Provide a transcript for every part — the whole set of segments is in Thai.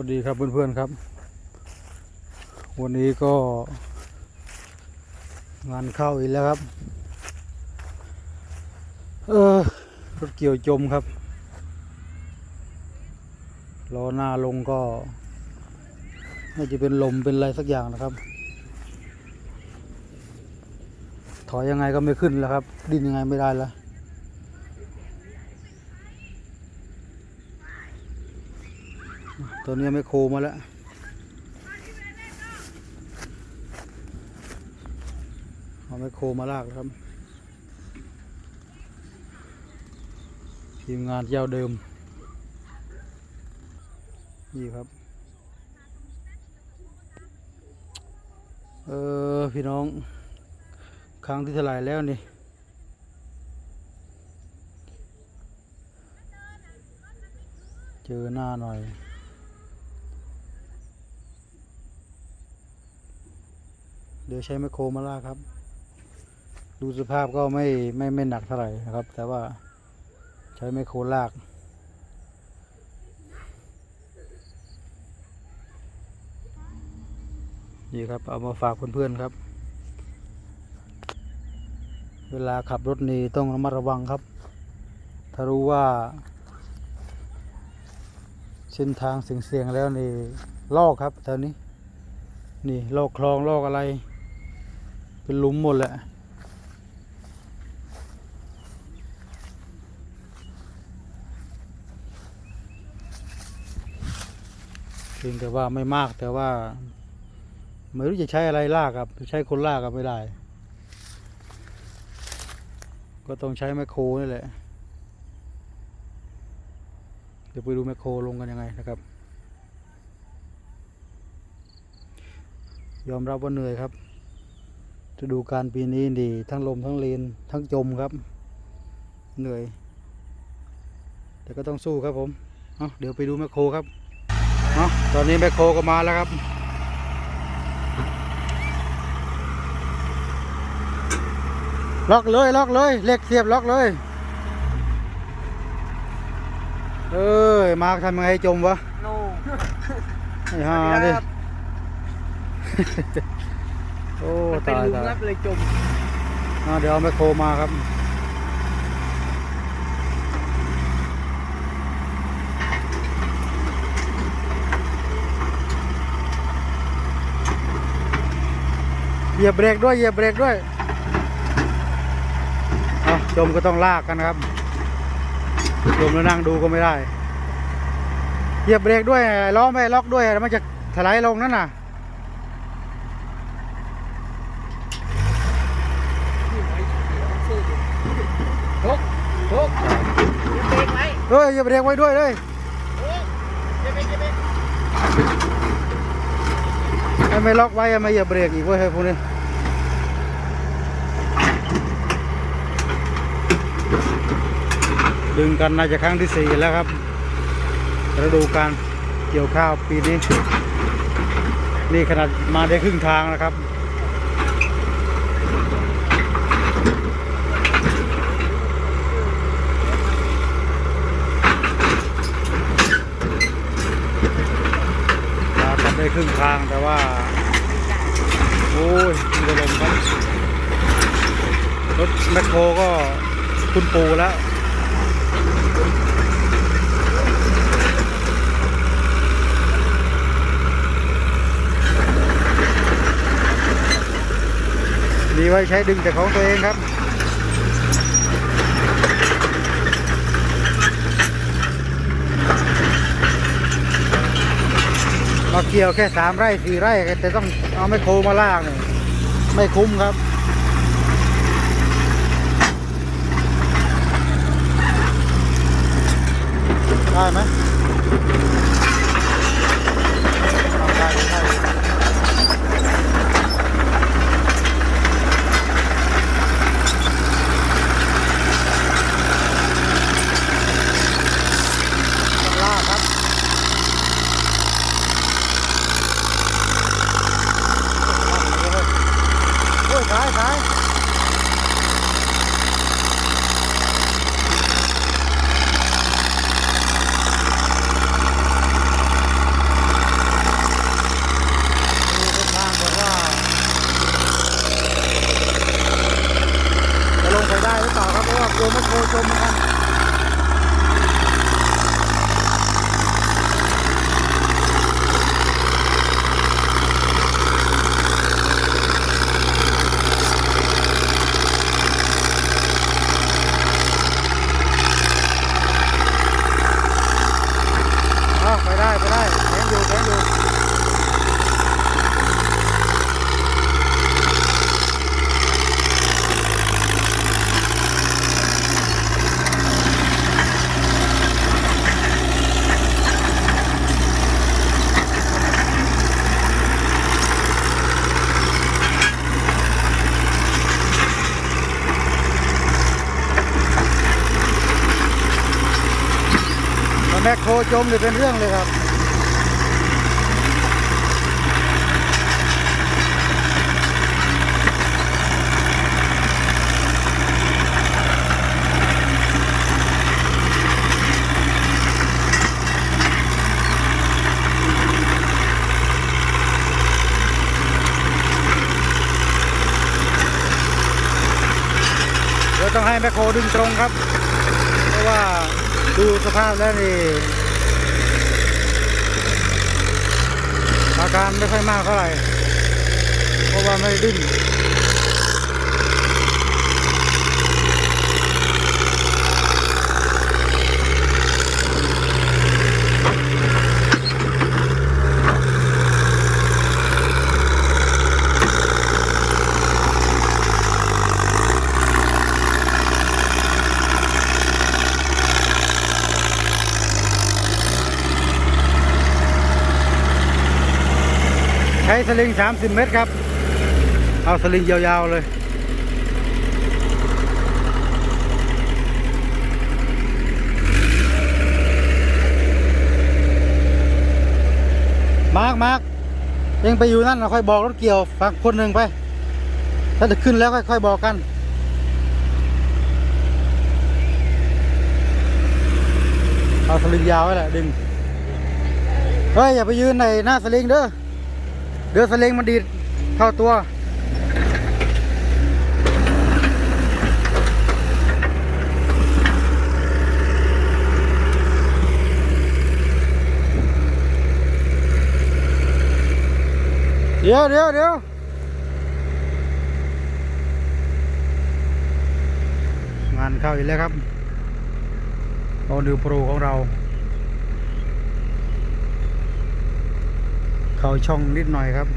วัสดีครับเพื่อนๆครับ วันนี้ก็ งานเข้าอีกแล้วครับ เออรถเกี่ยวจมครับล้อหน้าลงก็น่าจะเป็นลมเป็นอะไรสักอย่างนะครับ ถอยยังไงก็ไม่ขึ้นแล้วครับ ดิ้นยังไงไม่ได้แล้ว ตัวนี้ไม่โคมาแล้วเอาไม่โคมาลากแล้วครับ ทีมงานเจ้าเดิม นี่ครับ เออพี่น้อง ครั้งที่เท่าไรแล้วนี่เจอหน้าหน่อย เดี๋ยวใช้ไมโครมาลากครับ ดูสภาพก็ไม่ไม่ไม่หนักเท่าไหร่นะครับ แต่ว่าใช้ไมโครลากนี่ครับเอามาฝากเพื่อนๆครับ เวลาขับรถนี่ต้องระมัดระวังครับ ถ้ารู้ว่า เส้นทางเสี่ยงๆแล้วนี่ลอกครับแถวนี้ นี่ลอกคลองลอกอะไร เป็นหลุมหมดแหละเพียงแต่ว่าไม่มากแต่ว่า ไม่รู้จะใช้อะไรลากครับใช้คนลากก็ไม่ได้ ก็ต้องใช้แมคโครนี่แหละ เดี๋ยวไปดูแมคโครลงกันยังไงนะครับ ยอมรับว่าเหนื่อยครับ ฤดูการปีนี้ดีทั้งลมทั้งเลนทั้งจมครับ เหนื่อย แต่ก็ต้องสู้ครับผมเอาเดี๋ยวไปดูแมคโครครับเอาตอนนี้แมคโครก็มาแล้วครับล็อกเลยล็อกเลยเหล็กเสียบล็อกเลย เอ้ยมาทำยังไงให้จมวะโนไอ้ห่าดิ โอ้มันเป็นตายลุมตายครับเลยจมอ่าเดี๋ยวเอาแมคโครมาครับ เหยียบเบรกด้วยเหยียบเบรกด้วยเอาจมก็ต้องลากกันครับ จมแล้วนั่งดูก็ไม่ได้ เหยียบเบรกด้วยล้อไม่ล็อกด้วยแล้วมันจะถลายลงนั่นน่ะ ทุกทุกเบรกไหม เฮ้ยอย่าเบรกไว้ด้วยเลยเบรกเบรกเบรกไอ้ไม่ล็อกไว้ไอ้ไม่อย่าเบรกอีกเว้ยเฮ้ยพวกนี้ดึงกันน่าจะครั้งที่สี่แล้วครับฤดูการเกี่ยวข้าวปีนี้ นี่ขนาดมาได้ครึ่งทางนะครับ มาทำ ได้ครึ่งทางแต่ว่า โอ้ยมีลมครับ รถแมคโครก็คุณปูแล้วมีไว้ใช้ดึงแต่ของตัวเองครับ มาเกี่ยวแค่สามไร่สี่ไร่แต่ต้องเอาไมโครมาลากเนี่ยไม่คุ้มครับได้ไหมได้ได้ต้องลากครับ โอ้ยขายขาย ได้ไปได้แข็งอยู่แข็งอยู่มันแม คโครจมเลยเป็นเรื่องเลยครับเดี๋ยวต้องให้แมคโครดึงตรงครับ เพราะว่า ดูสภาพแล้วนี่อาการไม่ค่อยมากเท่าไหร่ เพราะว่าไม่ดิ้น ช้สลิง 30 เมตรครับ เอาสลิงยาวๆเลย มาร์กมาร์กเองไปอยู่นั่นเราค่อยบอกรถเกี่ยวฟังคนหนึ่งไป ถ้าจะขึ้นแล้วค่อยๆบอกกันเอาสลิงยาวไว้แหละดึง เฮ้ย อย่าไปยืนในหน้าสลิงเด้อ เดี๋ยวสลิงมันดีดเข้าตัวเดี๋ยวเดี๋ยวเดี๋ยวงานเข้าอีกแล้วครับโอนิวโปรของเรา เข้าช่องนิดหน่อยครับ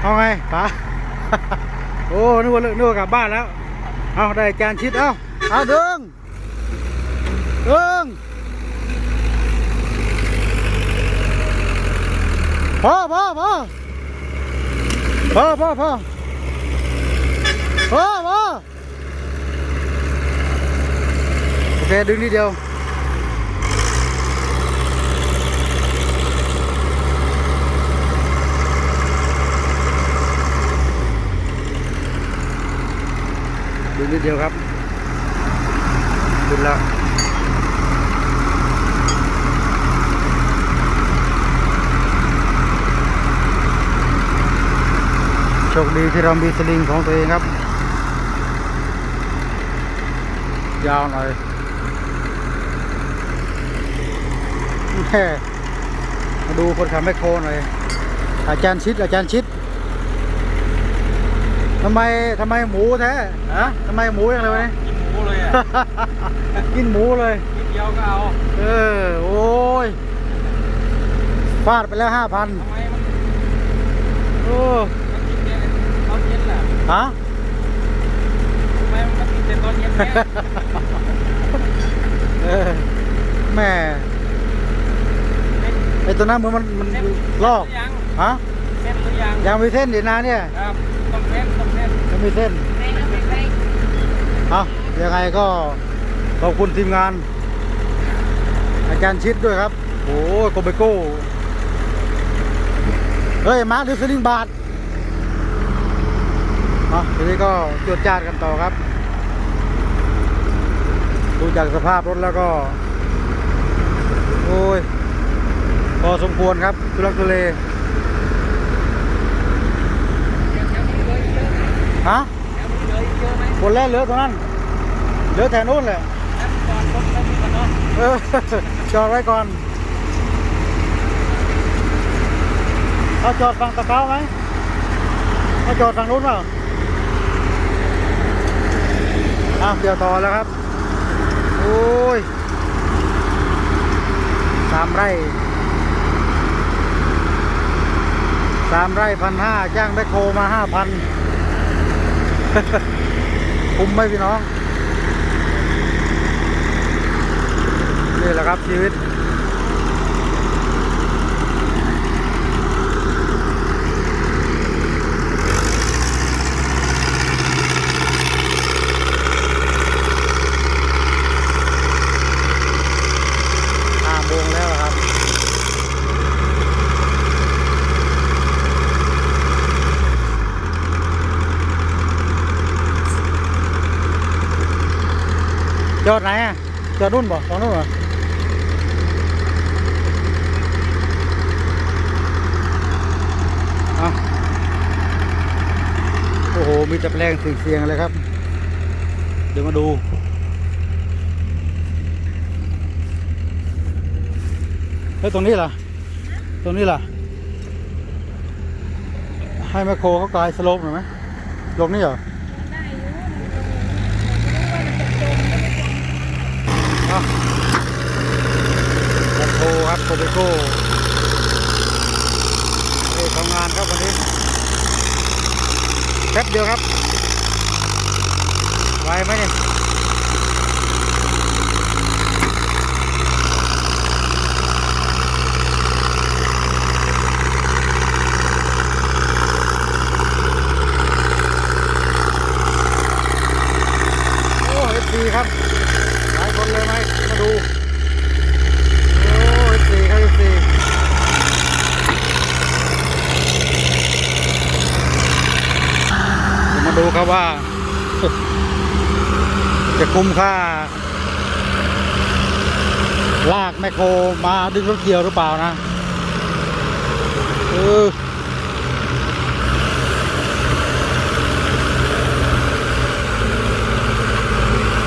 เอาไงป๋าโอ้นึกว่านึกว่ากลับบ้านแล้ว เอาได้จานชิด เอาเอาเดึงเดึงพอพอพอพอพอพอพอพอโอเคดึงนิดเดียว ดึงนิด เดียวครับขึ้นแล้วโชคดีที่เรามีสลิงของตัวเองครับ ยาวหน่อยแม่มาดูคนขับแมคโครหน่อยอาจารย์ชิดอาจารย์ชิด ทำไมทำไมหมูแท้ฮะทำไมหมูอย่างไรวะเนี่ยกินหมูเลยอะกินหมูเลยนิดเดียวก็เอาเออโอ้ยฟาดไปแล้วห้าพันทำไมมันโอ้มันกินแต่ตอนเย็นล่ะฮะทำไมมันมากินแต่ตอนเย็นเนี่ยเออแม่ไอตัวนั้นเหมือนมันมันลอกยังฮะเส้นหรือยังยังมีเส้นดีนะเนี่ยครับต้องเส้นต้องเส้นยัง มีเส้นเอายังไงก็ขอบคุณทีมงาน อาจารย์ชิดด้วยครับโอ้ยโกเบโก้เฮ้ย มาร์คดิสลิงบาทเอาทีนี้ก็จวดจาดกันต่อครับ ดูจากสภาพรถแล้วก็ โอ้ยพอสมควรครับทุลักทุเล แถวนี้เหลยเยอะไหม ฮะแถวนี้เหลยเยอะไหมคนแรกเหลือตรงนั้นเหลือแถวนู้นเลยนั่นก่อนรถแล้วมีกันเนาะเออจอดไว้ก่อนเอาจอดฝั่งตะเก้าไหมเอาจอดฝั่งนู้นเปล่าอะเดี๋ยวต่อแล้วครับ โอ้ยสามไร่สามไร่พันห้าจ้างแบคโคมาห้าพัน คุ้มไหมพี่น้อง นี่แหละครับชีวิต ห้าโมงแล้วครับ จอดไหนอะจอดนู่นบ่ของนู่นบ่เอาโอ้โห มีแต่แปลงเสียงๆเลยครับ เดี๋ยวมาดูแล้วตรงนี้ล่ะ ตรงนี้ล่ะ ให้แมคโครเขากลายสโลปหน่อยไหมลงนี่เหรอ ได้อยู่ไม่รู้ว่ามันจะจมไม่ได้ อะแมคโครครับโค เบโก้เอ้ยทำงานครับวันนี้แป๊บเดียวครับไวไหมเนี่ยโอ้เอฟซีครับ หลายคนเลยไหมมาดู โอ้เอฟซีครับเอฟซี มาดูครับว่า จะคุ้มค่า ลากแมคโครมาดึงรถเกี่ยวหรือเปล่านะเออ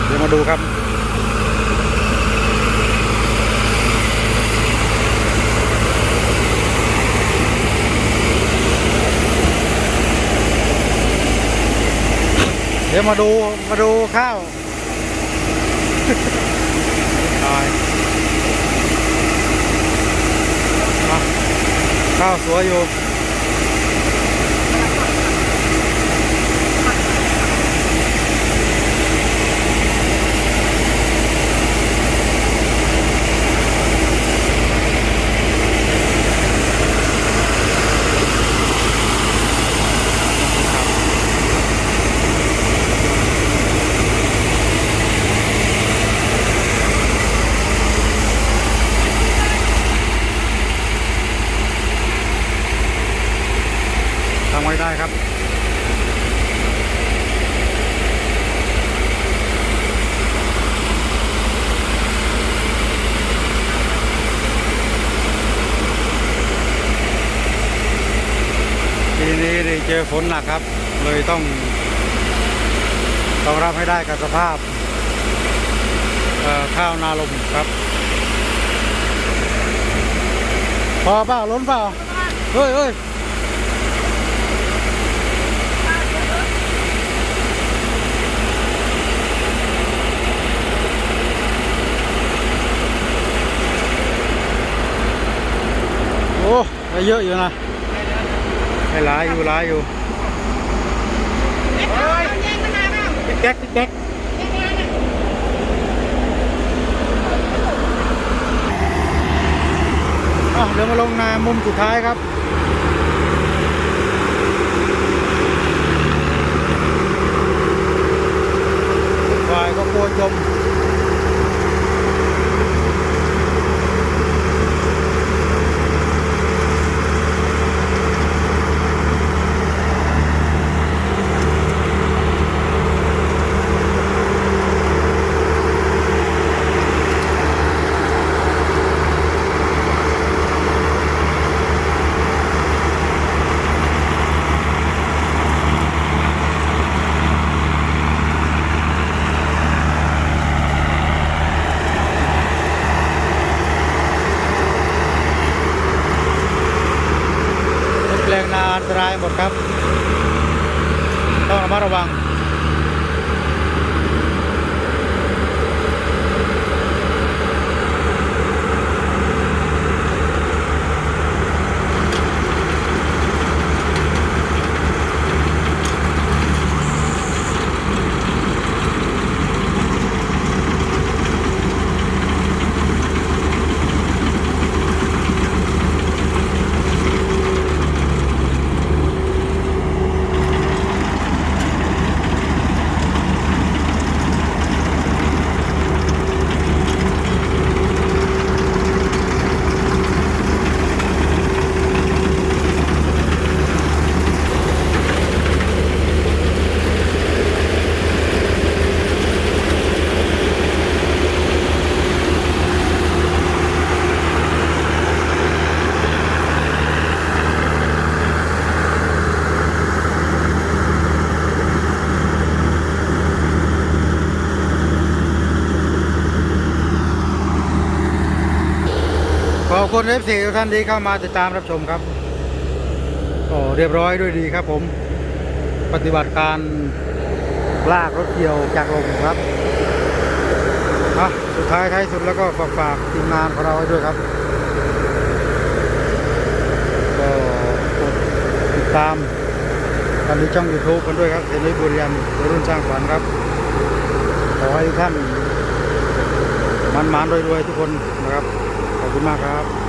เดี๋ยวมาดูครับ เดี๋ยวมาดูมาดูข้าวตายอะข้าวสวยอยู่ นี้เจอฝนหนักครับ เลยต้อง ต้องรับให้ได้กับสภาพข้าวนาลมครับ พอเปล่าล้นเปล่าเฮ้ยเฮ้ยโอ้ได้เยอะอยู่นะ ให้หลายอยู่หลายอยู่เอ๊ะเอาเอาแยกมะนาวเอาแก๊กแก๊กแยกเดี๋ยวมาลงนามุมสุดท้ายครับฝ่ายก็กลัวจม ขอบคุณเอฟซีทุกท่านที่เข้ามาติดตามรับชมครับก็เรียบร้อยด้วยดีครับผม ปฏิบัติการลากรถเกี่ยวจากลมครับอะสุดท้ายท้ายสุดแล้วก็ฝากฝากทีมงานของเราไว้ด้วยครับก็ติดตามกันในช่อง YouTube กันด้วยครับเซนิบุรีรัมย์รุ่นสร้างฝันครับ ขอให้ท่านมันมานรวยๆทุกคนนะครับ คุณมากครับ